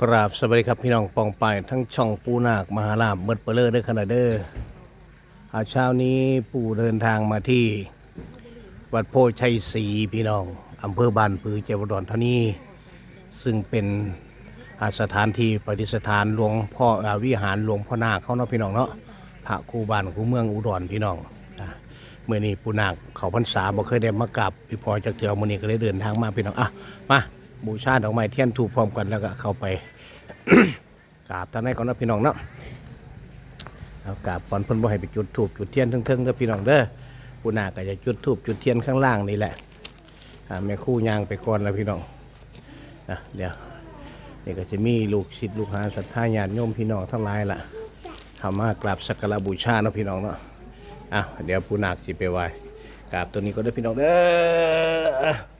กราบสวัสดีครับพี่น้องปองไปทั้งช่องปูนาคมหาลาบเบิดเปเลอร์เด้อขนาดเด้ออาเช้านี้ปู่เดินทางมาที่ วัดโพชัยศรีพี่น้องอำเภอบ้านปือจังหวัดอุดรธานีซึ่งเป็นอาสถานที่ปฏิสถานหลวงพ่ออาวิหารหลวงพ่อนาคเขาเนาะพี่น้องเนาะพระครูบ้านครูเมืองอุดรพี่น้องนะเมื่อนี้ปูนาคเขาพรรษาบ่เคยได้มากราบพี่พอจากเถื่อมื้อนี้ก็เลยเดินทางมาพี่น้องอะมา บูชาดอกไม้เทียนถูกพร้อมกันแล้วก็เข้าไปกราบท่านให้ก่อนนะพี่น้องเนาะเอากราบก่อนเพิ่นบ่ให้ไปจุดถูกจุดเทียนเทิงๆเด้อพี่น้องเด้อปูนาก็จะจุดถูกจุดเทียนข้างล่างนี่แหละแม่คู่ยางไปก่อนแล้วพี่น้องนะเดี๋ยวนี่ก็จะมีลูกศิษย์ลูกหาศรัทธาญาติโยมพี่น้องทั้งหลายล่ะทำมากราบสักการะบูชาเนาะพี่น้องเนาะอะเดี๋ยวปูนาสิไปไหว้กราบตัวนี้ก็ได้พี่น้องเด้อ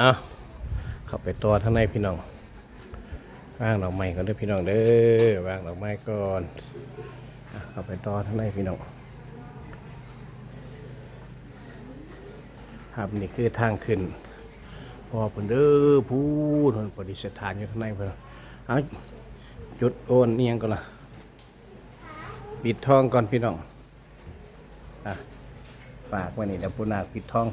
เอาเข้าไปตัวข้างในพี่น้องวางดอกไม้ก่อนเด้อพี่น้องเด้อวางดอกไม้ก่อนเข้าไปต่อข้างในพี่น้องครับนี่คือทางขึ้นพอเพิ่นเด้อพูดเพิ่นปฏิสถานอยู่ข้างในเพิ่นเอาจุดโอนเนียงก่อนล่ะปิดทองก่อนพี่น้องอะฝากไว้นี่เดี๋ยวปุนาคปิดทอง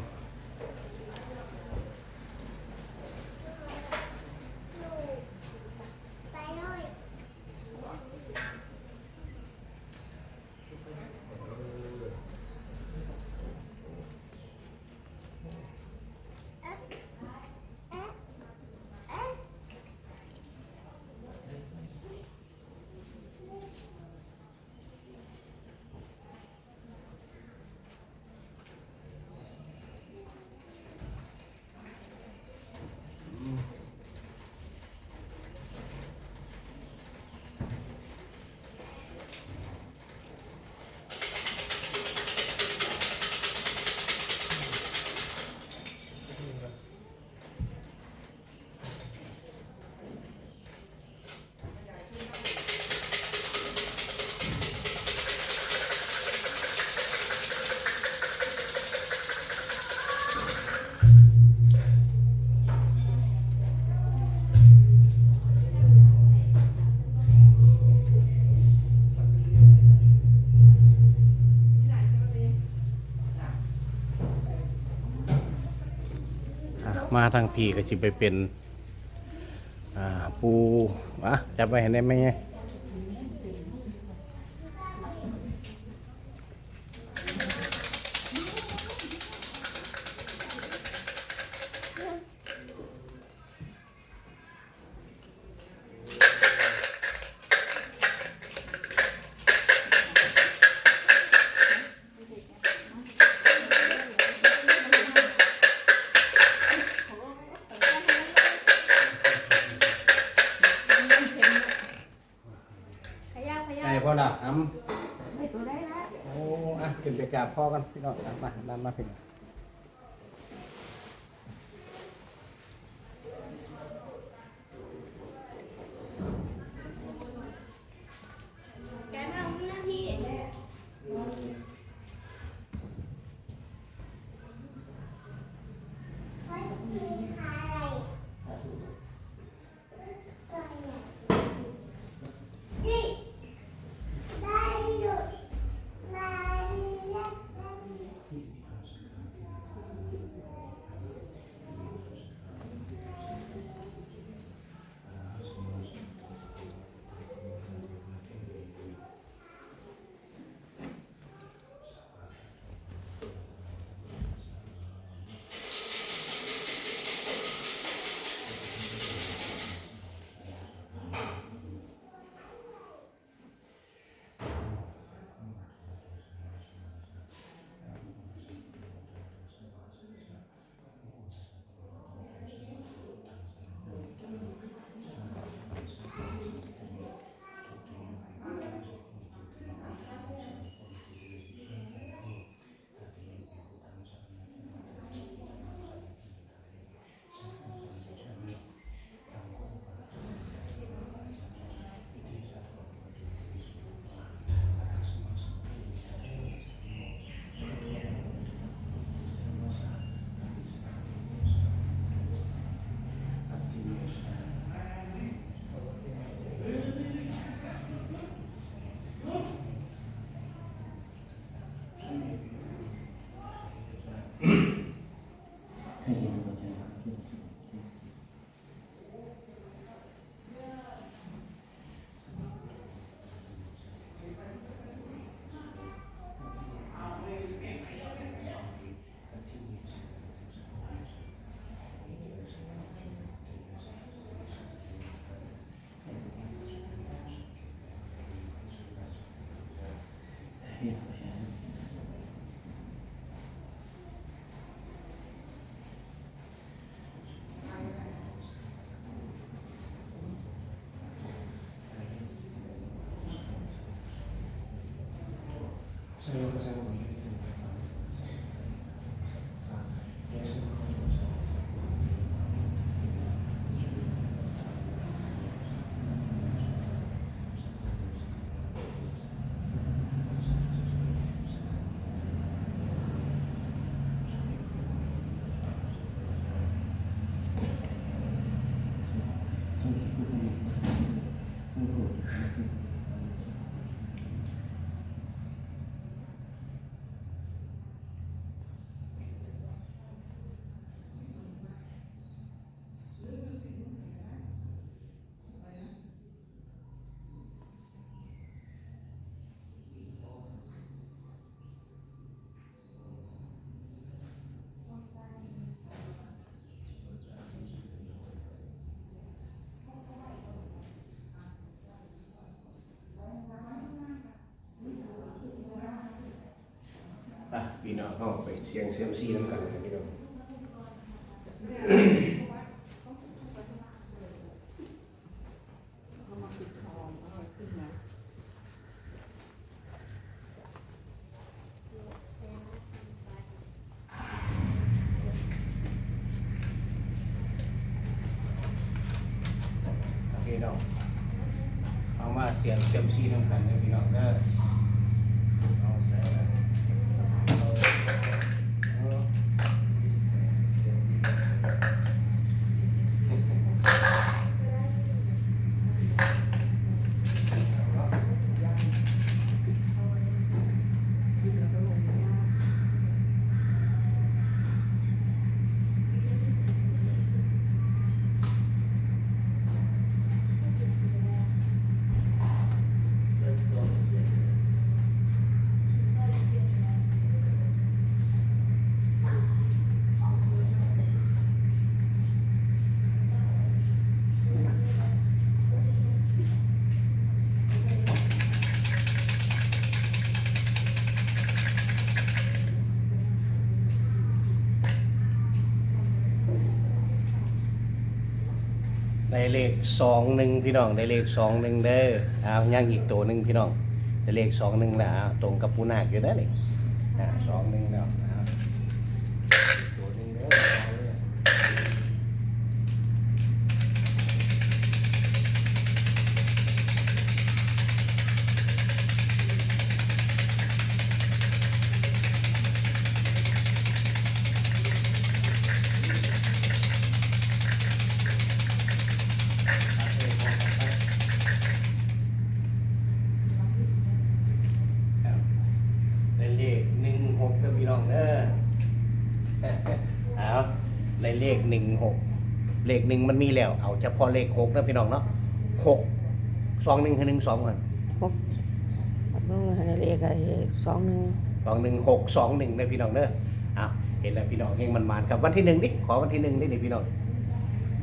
มาทางพี่ก็จะไปเป็น อ่า ปูอะจับไปเห็นได้ไหมไง ไอ้พ่อละอ้ำโอ้อะขึ้นไปกราบพ่อกันพี่น้องอะมาดันมาพี่น้อง Ayan. Sa'yo kasama Mm-hmm. พี่น้องเข้าไปเสียงเซียมซีน้ำกันครับพี่น้องทองเอานนะพี่น้องเอามาเสียงเซียมซีน้ำกันนะพี่น้องเด้อเอาใส่เลยเอาเอา ได้เลขสองหนึ่งพี่น้องได้เลขสองหนึ่งเด้อเอาย่างอีกตัวหนึ่งพี่น้องได้เลขสองหนึ่งแล้วเอาตรงกับปูนาคอยู่นะนี่อ่าสองหนึ่งแล้วเอาอีกตัวหนึ่งเด้อเอาเลย ครับได้เลขหนึ่งหกก็พี่ น้องเด้อเอาได้เลขหนึ่งหกเลขหนึ่งมันมีแล้ว เอาเฉพาะเลขหกนะพี่น้องเนาะหกสองหนึ่งคือหนึ่งสองก่อนหกเบิ่งให้เลขอะไรสองหนึ่งสองหนึ่งหกสองหนึ่งนะพี่น้องเด้อเอาเห็นแล้วพี่น้องเฮงมันมานๆครับวันที่หนึ่งดิขอวันที่หนึ่งดินี่พี่น้อง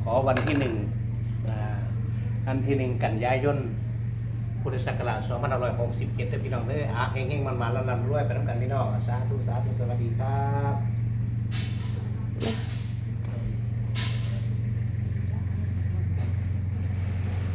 ขอวันที่หนึ่งอ่าอันที่หนึ่งกันยายน พุทธศักราช2567ด้วยพี่น้องเด้ออะเฮงๆมันมาแล้วลำรวยไปน้ำกันพี่น้องสาธุสาธุสวัสดีครับ